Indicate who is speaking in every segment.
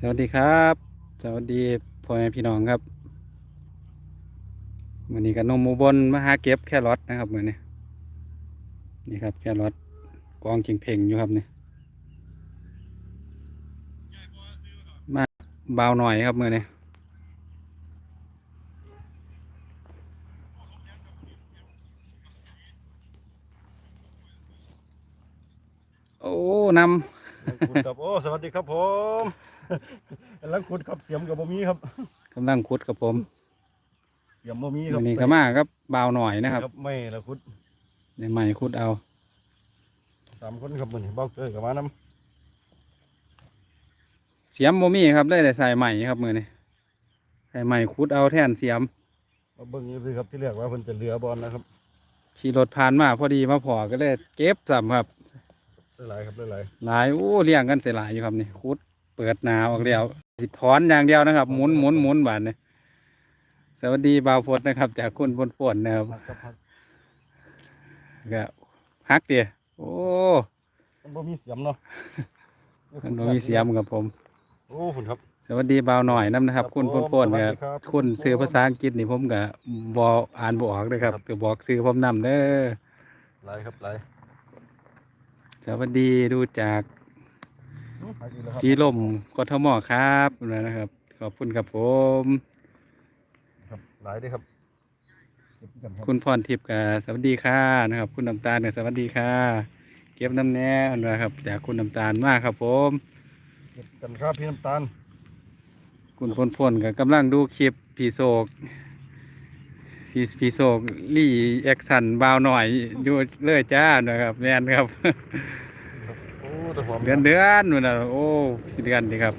Speaker 1: สวัสดีครับ สวัสดีพ่อแม่พี่น้องครับวันนี้กับนมมูบนมาหาเก็บแครอทนะครับเหมือนนี้นี่ครับแครอทกองเข่งเพ่งอยู่ครับนี่มาเบาหน่อยครับเมือนี้โอ้น
Speaker 2: ขุดครับโอ้สวัสดีครับผมกำลังขุดครับเสียมกับบ่มีครับำ
Speaker 1: กำลังขุดกับผม
Speaker 2: เสียมบ่มีครั
Speaker 1: วั
Speaker 2: บ
Speaker 1: นนี้ก็มาครับเบาหน่อยนะครับ
Speaker 2: ไม่ละขุด
Speaker 1: ในใหม่ขุดเอา
Speaker 2: สามคนครับมื้อนี้เบ้าเกยกับมานํ
Speaker 1: เสียมโมมี่ครับได้แต่ใส่ใหม่ครับมือนี้ใส่ใหม่คุดเอาแท่นเสียม
Speaker 2: มาเบิ่งอยู่สิครับที่เรียกว่าเพิ่นจะเหลือบอลนะครับ
Speaker 1: ขี่รถผ่านมาพอดีมาพอก็เลยเก็บสัมครับ
Speaker 2: หลายๆครับหลาย
Speaker 1: หลายโอ้เลี้ยงกันเสียหลายอยู่ครับนี่คุดเปิดหนาออกเดียวสิถอนอย่างเดียวนะครับหมุนหมุนหมุนบาดเนี่ยสวัสดีบ่าวพดนะครับ จากคุณพลพลนะครับ
Speaker 2: ๆพักครับพัก
Speaker 1: ก็ฮักเดียโอ้
Speaker 2: มันบ่มีเสียมเนาะ
Speaker 1: มันบ่มีเสียมกับผม
Speaker 2: โอ้คุณครับ
Speaker 1: สวัสดีบ่าวหน่อยน้ำนะครับ
Speaker 2: ครับ
Speaker 1: คุณพลพล
Speaker 2: ผม
Speaker 1: เนี่ย
Speaker 2: สวัสดีครับ
Speaker 1: คุณซื้อภาษาอังกฤษนี่ผมก็บออ่านบออกเลยครับ
Speaker 2: ครับ
Speaker 1: คือบอกซื้อผมนำเด้อ
Speaker 2: หลายครับหลาย
Speaker 1: สวัสดีดูจาก
Speaker 2: อื้อหาอีกแล้วครับ
Speaker 1: สีลมกทมครับนะครับ ขอบคุณครับผม
Speaker 2: ครับหลายเด้อครับเก็บกันครับ
Speaker 1: คุณพรทิพย์กับสวัสดีค่ะนะครับ คุณน้ำตาลกับสวัสดีค่ะเก็บน้ำแน่นะครับจากคุณน้ำตาลมากครับผม
Speaker 2: เก็บกันครับพี่น้ำตาล
Speaker 1: คุณพลพลกับกำลังดูคลิปผีโศก ผีผีโศกลี่แอคชั่นบาวหน่อยอยู่เลยจ้านะครับแม่นครับ
Speaker 2: ครับ โอ้แต่หอม
Speaker 1: เดือนเดือนนู่นนะโอ้เดือนดีครับ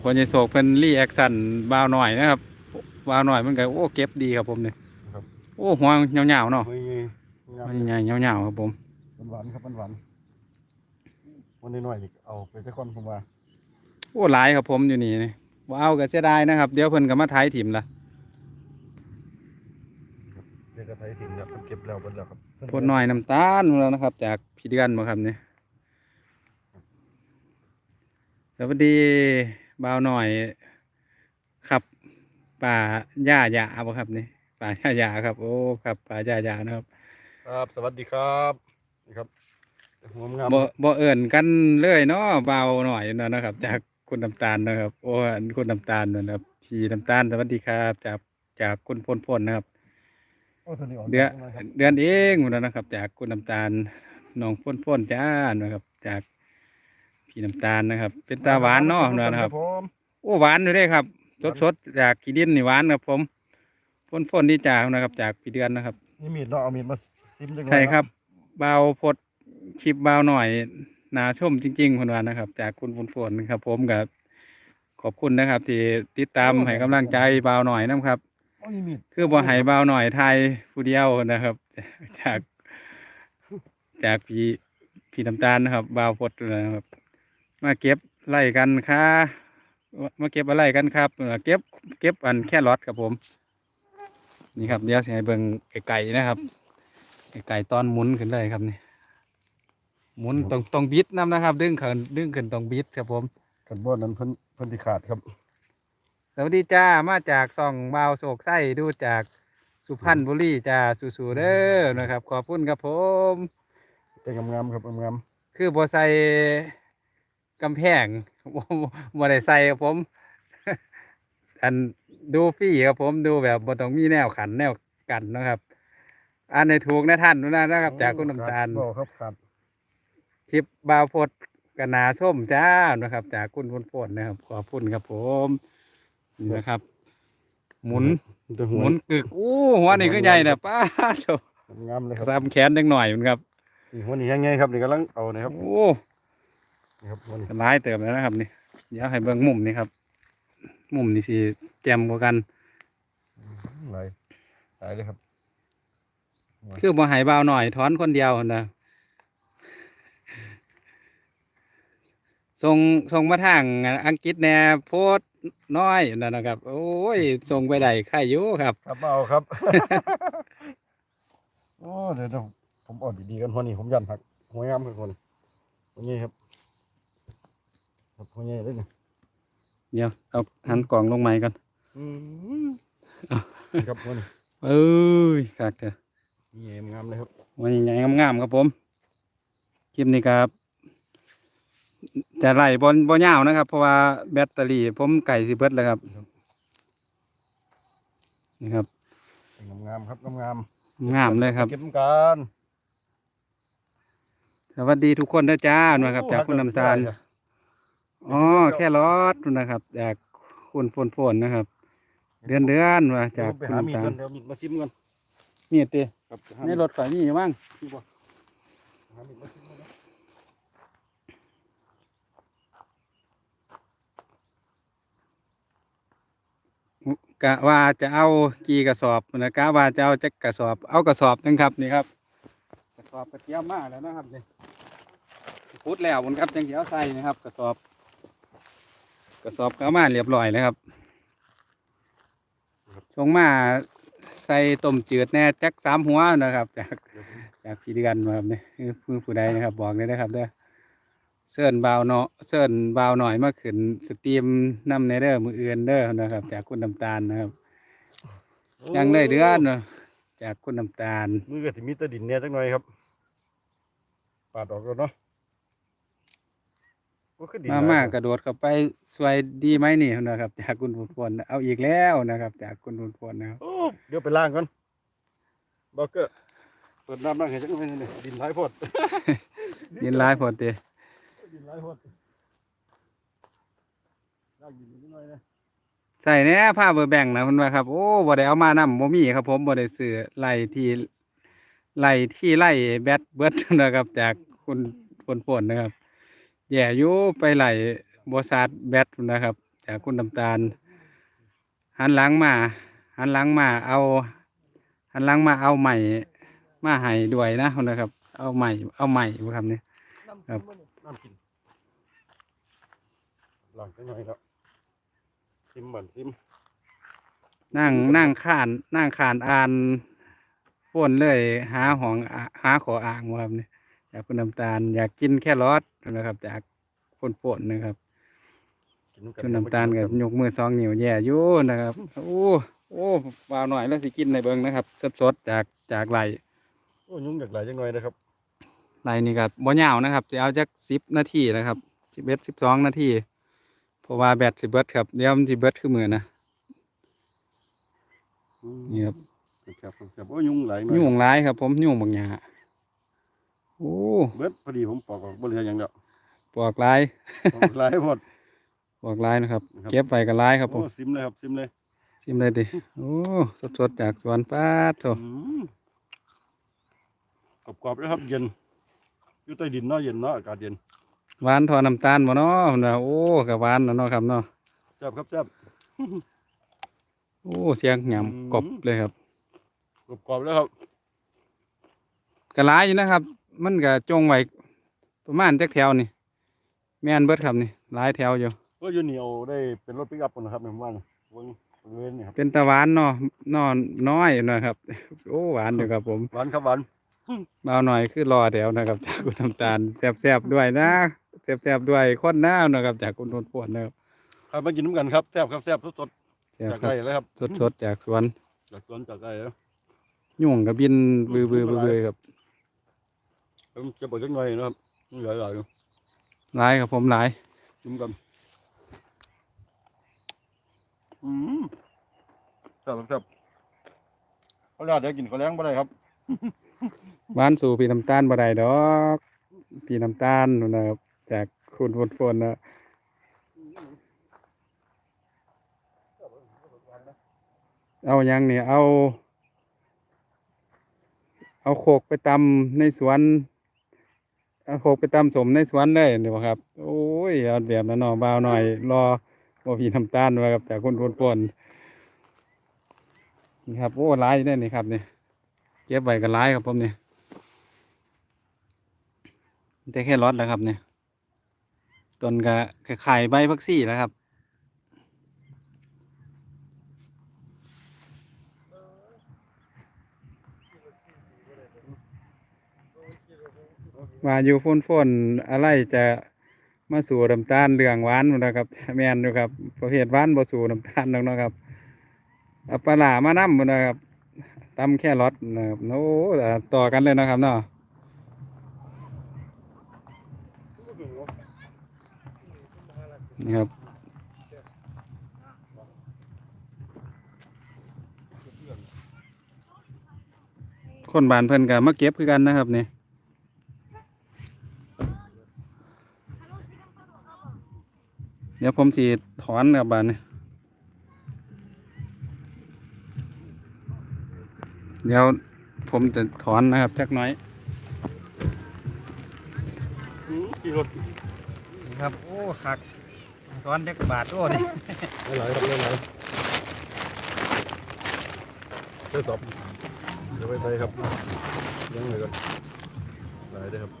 Speaker 1: พอใหญ่โศกเป็นรีแอคชั่นบาวหน่อยนะครับบาวหน่อยมันก็โอ้เก็บดีครับผมเนี่ย
Speaker 2: ครับ
Speaker 1: โอ้หัวเงาๆเนาะ
Speaker 2: เฮ้ยงาม
Speaker 1: หัวใหญ่ๆเงาๆครับผม
Speaker 2: หวานๆครับหวานๆวันน้อยๆนี่เอาไปสักคนผมว่า
Speaker 1: โอ้หลายครับผมอยู่นี่นี่ว้าวก็เสียดายนะครับ เดี๋ยวเพิ่นก็มาท้ายถิ่มละ
Speaker 2: เดี๋ยวก็ไทยถึงแล้วเก็บแล้วหมดแล้วครับ
Speaker 1: พดหน่อยน้ำตาลแล้วนะครับ จากพี่เดือนมาครับเนี่ยสวัสดีบ่าวหน่อยครับ ป่าหญ้าหยาบ่ครับนี่ป่าหญ้าหยาครับ โอ้ครับป่าหญ้าหยานะครับ
Speaker 2: ครับสวัสดีครับนี่ครับหัวงาม
Speaker 1: บ่บ่เอิ่นกันเลยเนาะเบาหน่อยเนาะนะครับ จากคุณน้ำตาลนะครับ โอ้อันคุณน้ำตาลนะครับพี่น้ำตาลสวัสดีครับ จากจากคุณพลพลนะครับ
Speaker 2: โอ้ตัวนี้ออก
Speaker 1: เดือน
Speaker 2: มาครับ
Speaker 1: เดือนเองหมดแล้วนะครับ จากคุณน้ำตาลน้องพ่นพ่นจ้านะครับ จากพี่น้ำตาลนะครับ เป็นตาหวานเนาะนะครับ
Speaker 2: ผม
Speaker 1: โอ้หวานอยู่เด้ครับ สดสดๆจากขี้ดินนี่หวานครับ ผมพ่นพ่นที่จากนะครับ จากพี่เดือนนะครับ
Speaker 2: นี่มีดเนาะเอามีดมาซิมจังหน่อย
Speaker 1: ใช่ครับ
Speaker 2: เนาะ
Speaker 1: เบาพดคลิปเบาหน่อยนาชมจริงๆคนว่านะครับ จากคุณฝนฝนครับ ผมกับขอบคุณนะครับ ที่ติดตามให้กำลังใจเบาหน่อยนะครับ
Speaker 2: โอ้ยมีด
Speaker 1: คือบ่ให้เบาหน่อยไทยผู้เดียวนะครับ จากจากพี่พี่น้ำตาลนะครับเบาวพดนะครับ มาเก็บไล่กันค่ะมาเก็บอะไรกันครับเอ่อเก็บ เก็บอันแค่รอทครับผม นี่ครับเดี๋ยวสิให้เบิ่งไก่ๆนะครับไก่ตอนหมุนขึ้นเลยครับนี่หมุนต้องต้องบิดน้ำนะครับ ดึงขึ้นดึงขึ้นต้องบิดครับผม
Speaker 2: กันบ่นั้นเพิ่นเพิ่นสิขาดครับ
Speaker 1: สวัสดีจ้ามาจากซ่องบาวโศกไส้ดูจากสุพรรณบุรีจ้าสู่ๆเด้อนะครับ ขอบคุณครับผม
Speaker 2: แต่งามๆครับงาม
Speaker 1: คือบ่ใส่กำแพงบ่บ่ได้ใส่ครับผม อันดูฟรีครับผมดูแบบบ่ต้องมีแนวขันแนวกันนะครับ อันในถูกนะท่านนะ
Speaker 2: ๆ
Speaker 1: นะครับ จากคุณน้ำตาล
Speaker 2: บ่ครับขาด
Speaker 1: คลิปบาวพดกนาส้มจ้านะครับ จากคุณพลพลนะครับ ขอบคุณครับผม นี่นะครับ หมุน
Speaker 2: แต่
Speaker 1: ห
Speaker 2: หัว
Speaker 1: มุนกึกอู้หัวนี่ก็ใหญ่นะป้าโถ
Speaker 2: งามเลยครับ
Speaker 1: ตามแขนเล็กหน่อยมันครับ
Speaker 2: นี่หัวนี่ยังไงครับนี่กำลังเอานี่ครับ
Speaker 1: โอ้
Speaker 2: นี่ครับหัวนี่
Speaker 1: ร้ายเติมแล้วนะครับนี่เดี๋ยวให้เบิ่งมุมนี่ครับ มุมนี่สิแจ่มกว่ากัน
Speaker 2: หลายหลายเลยครับ
Speaker 1: คือบ่ใหายเบาหน่อยถอนคนเดียวนะส่งส่งมาทางอังกฤษแน่โพสต์ น้อยนั่นนะครับ โอ้ยส่งไปได้ค่ายอยู่ครับ
Speaker 2: ครับเอาครับ โอ้เดี๋ยวเดี๋ยวผมเอ่อนดีๆกันหัวนี่ผมยันหักหัวงามครับหัวนี่หัวนี่ครับครับหัวนี่เลยนี่
Speaker 1: เดี๋ยวเอาหันกล่องลงใหม่ก่อน
Speaker 2: อืมครับวันนี้
Speaker 1: เอ้ยคักเถอะ
Speaker 2: นี่เอ็มงามเลยครับ
Speaker 1: วันนี้ใหญ่งามๆครับผมคลิปนี้ครับ จะไล่บอลบอลยาวนะครับ เพราะว่าแบตเตอรี่ผมไก่สิเบิดแล้วครับ นี่ครับ
Speaker 2: งามๆครับงาม
Speaker 1: งามเลยครับ
Speaker 2: เก็บกัน
Speaker 1: สวัสดีทุกคนนะจ้านะครับ จากคุณน้ำตาล
Speaker 2: โอ้
Speaker 1: อ๋อแค่รถนะครับ จากคุณฝนฝนนะครับ เดือนเดือนว่า
Speaker 2: เดี๋
Speaker 1: จา
Speaker 2: ยว
Speaker 1: ก
Speaker 2: ไป
Speaker 1: คุณ
Speaker 2: หามีด
Speaker 1: น้ำตา
Speaker 2: กั
Speaker 1: ล
Speaker 2: นเดี๋ยวมีดมาซิมกัน
Speaker 1: มีดติ
Speaker 2: ครับ
Speaker 1: ในรถข่อยมีอยู่มั้ง
Speaker 2: มีบ่หามีดมาซิม กะ
Speaker 1: ว่าจะเอากี่กระสอบนะกะว่าจะเอาจักกระสอบ เอากระสอบนึงครับนี่ครับ กระสอบกระเทียมมากแล้วนะครับนี่พุดแล้วบนครับจังเสียวใส่นะครับ กระสอบ กระสอบก็เอามาเรียบร้อยแล้วครับชงมาใส่ต้มจืดแน่จักสามหัวนะครับ จากจากพี่เดือนมาครับนี่คือผู้ผู้ใดนะครับบอกเลยนะครับเด้อ เสิร์นบาวเนาะเสิร์นบาวหน่อยมาขึ้นสตรีมน้ำในเด้อมืออื่นเด้อนะครับ จากคุณน้ำตาลนะครับ ยังเลยเดือนเนาะจากคุณน้ำตาล
Speaker 2: มือก็สิมีแตะดินเนี่ยจักหน่อยครับ ปาดออกแล้วเนาะก็คือดิน
Speaker 1: มา
Speaker 2: หลย
Speaker 1: มาก
Speaker 2: ค
Speaker 1: ก
Speaker 2: รับ
Speaker 1: ระโดดเข้าไปสวยดีไหมนี่นะครับ จากคุณบุญพลเอาอีกแล้วนะครับ จากคุณบุญพลนะครับ
Speaker 2: โอ้เดี๋ยวไปล้างก่อนบอกเกอร์เปิดน้ำล้างให้จักหน่อยนี่ดินหลายโพด
Speaker 1: ยินร้ายพอเต
Speaker 2: ดินหลายโพดล้างดินนิดหน่อยนะ
Speaker 1: ใส่แหน่ผ้าเบอร์แบ่งนะคุณว่าครับ โอ้บ่ได้เอามานำบ่มีครับ ผมบ่ได้ซื้อไล่ที่ไล่ที่ไล่แบตเบิดนะครับ จากคุณพลพลนะครับแย่อยู่ไปไล่บ่ซาดแบตนะครับ จากคุณน้ำตาล หันหลังมา หันหลังมาเอา หันหลังมาเอาใหม่มาให้ด้วยนะนะครับ เอาใหม่เอาใหม่บ่ครับนี่
Speaker 2: น้ำ
Speaker 1: ครั
Speaker 2: กิ
Speaker 1: บ
Speaker 2: นบ่นี่น้ำกินล้างจักหน่อยแล้วซิมบันซิม
Speaker 1: นั่งนั่งข้าน นั่งข้านอ่านพ่นเลย หาของอะหาขออ่างว่าครับนี่จากคุณน้ำตาล อยากกินแค่รสนะครับ จากพ่นพ่นนะครับ
Speaker 2: กินกั
Speaker 1: คุณน้ำตาลกับยกมือสองนิ้วแย่อยู่นะครับโอ้โอ้วาวหน่อยแล้วสิกินในเบิ้งนะครับ สดๆจากจากไหล
Speaker 2: โอ้ยุ่งจากหลายจักหน่อยนะครับ
Speaker 1: ไหลนี่ครับบ่ยาวนะครับจะเอาจักสิบนาทีนะครับสิบเอ็ดสิบสองนาทีเพราะว่าแบตสิเบิดครับเดี๋ยวมันสิเบิดคือมือนะนี่ครับ
Speaker 2: ครับครับโอ้ยุ่งหลายหน่อย
Speaker 1: ยุ่งร้ายครับ ผมยุ่งบางอย่างโอ้
Speaker 2: เบิดพอดีผมปอกออกบ่เหลือหยังแล้ว
Speaker 1: ปอกร้าย
Speaker 2: ปอกหลายหมด
Speaker 1: ปอกร้ายนะครับ
Speaker 2: ครับ
Speaker 1: เก็บไปกับร้ายครับผม
Speaker 2: โอ้ซิมเลยครับซิมเลย
Speaker 1: ชิมเลยดิ โอ้ สดๆ จากสวนป้าดโถ
Speaker 2: อืมกรอบๆเลยครับเย็น อยู่ใต้ดินเนาะเย็นเนาะอากาศเย็น
Speaker 1: หวานทอน้ำตาลบ่เนาะพุ่นน่ะโอ้กับหวานแล้วเนาะครับเนาะ
Speaker 2: แซ่บครับแซ่บ
Speaker 1: โอ้เสียงห
Speaker 2: อืม
Speaker 1: ยำกรอบเลยครับ
Speaker 2: กรอบๆเลยครับ
Speaker 1: ก็หลายอยู่นะครับ มันก็จงไว้ประมาณจักแถวนี่แม่นเบิดครับนี่หลายแถวอยู่
Speaker 2: ก็อยู่เหนียวได้เป็นรถปิกอัพพุ่นนะครับในหมู่บ้านนี่เบิ่งบริเวณนี่ครับ
Speaker 1: เป็นตะหวานเนาะนอนน้อยนะครับ โอ้หวานอยู่ครับผม
Speaker 2: หวานครับหวาน
Speaker 1: เบาหน่อยคือรอแถวนะครับ จากคุณน้ำตาลแซ่บๆด้วยนะแซ่บๆด้วยคนน้านะครับ จากคุณนนท์พวนนะครับ
Speaker 2: ครับมากินน้ำกันครับแซ่บครับแซ่บสด
Speaker 1: แซ่
Speaker 2: ๆ
Speaker 1: บ
Speaker 2: จาก
Speaker 1: ครั
Speaker 2: ไร่
Speaker 1: บ
Speaker 2: เลยครับ
Speaker 1: สดๆจากสวน
Speaker 2: จากสวนจากไร่แล้ว
Speaker 1: ยุ่งกับบินบือบือบือบือครับ
Speaker 2: ผมจะบอกจักหน่อยนะครับมีหลายๆอยู่
Speaker 1: หลายครับผมหลาย
Speaker 2: ชิมกันอืมแซ่บครับแซ่บเขาเรียกเดี๋ยวกินข้าวแล้งบ่ได้ครับ
Speaker 1: หวานสู่พี่น้ำตาลบ่ได้ดอกพี่น้ำตาลนะครับจากคุณพลพลนะเอายังเนี่ยเอา เอาโขกไปตำในสวนเอาโขกไปตำสมในสวนเลยเดี๋ยวครับ โอ้ยเอาแบบนั้นเนาะบ่าวหน่อย รอบ่พี่น้ำตาลมาครับจากคุณพลพลนี่ครับโอ้ร้ายอยู่ได้นี่ครับเนี่ยเก็บไว้ก็ร้ายครับผมเนี่ย แต่แค่รอดแล้วครับเนี่ยต้นก็ไข่ใบพักซี่แล้วครับว่าอยู่ฝนฝนอะไรจะมาสู่น้ำตาลเรื่องหวานนะครับ แมนอยู่ครับ ประเภทหวานบ่สู่น้ำตาลดอกเนะครับอาปลารามานำพุ่นนะครับตำแค่รสนะครับโอ้ต่อกันเลยนะครับเนาะ นี่ครับคนบานเพิ่นก็มาเก็บคือกันนะครับนี่เดี๋ยวผมสิถอนครับบานเนี้เดี๋ยวผมจะถอนนะครับจักน้อย
Speaker 2: อืมขี่รถ
Speaker 1: ครับ โอ้คัก ถอนเด็กบาทโอ้นี่ไห
Speaker 2: ลายครับหลายๆเจ้าสอบเดี๋ยวไปใส่ครับยังเลยก่อนหลายเลยครับ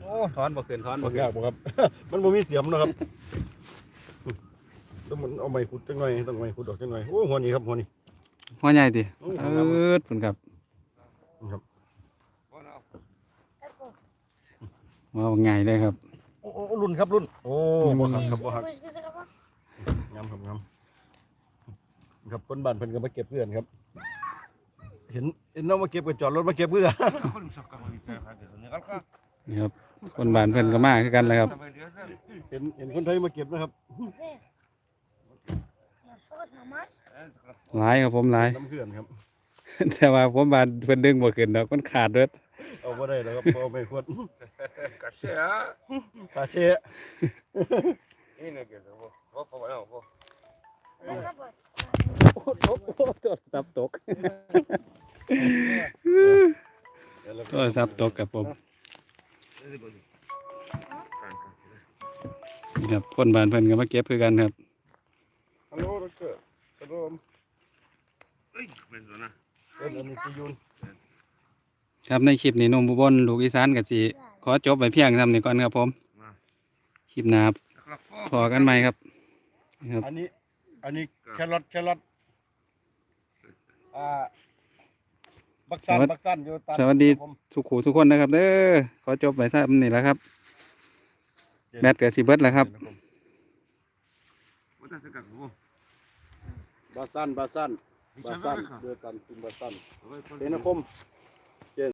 Speaker 1: โอ้ถอนบ่ขึ้นถอนบ่
Speaker 2: บ่
Speaker 1: ขึ้น
Speaker 2: ยากบ่ครับ มันบ่มีเสียมนะครับต้องมันเอาไม้ขุดจังหน่อยต้องไม้ขุดดอกจังหน่อยโอ้หัวนี้ครับหัวนี้
Speaker 1: หัวใหญ่ติ
Speaker 2: โอ้
Speaker 1: เอ
Speaker 2: หัวงาม
Speaker 1: อพุ่นครับ
Speaker 2: ครับ
Speaker 1: หั วบักใหญ่เลยครับ
Speaker 2: โอ้โอ้รุ่นครับรุ่น โอ้บ่หักครับบ่หัก
Speaker 3: Foi isso que você acabou?
Speaker 2: งามครับงามครับคนบ้านเพิ่นก็มาเก็บเพื่อนครับ เห็นเห็นน้องมาเก็บก็จอดรถมาเก็บเพื่อน
Speaker 1: นี่ครับคนบ้านเพิ่นก็มาคือกันเลยครับ
Speaker 2: เห็นเห็นคนไทยมาเก็บนะครับ
Speaker 3: Vê. Nas fogas, não mais?
Speaker 1: หลายครับผมหลาย
Speaker 2: น้ำเพื่อนครับ
Speaker 1: แต่ว่าผมบ้านเพิ่นดึงบ่ขึ้นดอกมันขาดเด้อ
Speaker 2: เอาบ่ได้แล้วครับเอาไม่ควร
Speaker 4: Cachê, ah.
Speaker 2: คาเช่
Speaker 4: Ih, neguinho, eu vou. Vou falar, não, vou.
Speaker 3: Não acabou.
Speaker 1: โอ้โหโทรศัพท์ตกโทรศัพท์ตกครับผมนี่ครับคนบ้านเพิ่นก็มาเก็บคือกันครับ
Speaker 2: ฮัลโหลรักเกอร์ฮัลโหล
Speaker 4: Ui, começou, né?
Speaker 2: เอิ้นอันนี้พี่ยุน
Speaker 1: ครับในคลิปนี้หนุ่มบุบลลูกอีสานก็สิขอจบไปเพียงเท่านี้ก่อนครับผมคลิปหน้า
Speaker 4: Aquela
Speaker 1: พอกันใหม่ครับนี่ครับ
Speaker 2: อันนี้ อันนี้แครอทแครอทอ่าบักซันบักซันอยู่ตาม
Speaker 1: สวัสดี
Speaker 2: ผม
Speaker 1: สุขูทุกคนนะครับเด้อขอจบไปท่านี้แหล้วครับแบตกับสิเบิดแล้วครับ
Speaker 4: Vou dar essa cara, vou.
Speaker 2: บาซันบาซันบาซัน
Speaker 4: Vou
Speaker 2: เดือดตันกินบาซัน
Speaker 4: Vai
Speaker 2: เดนคม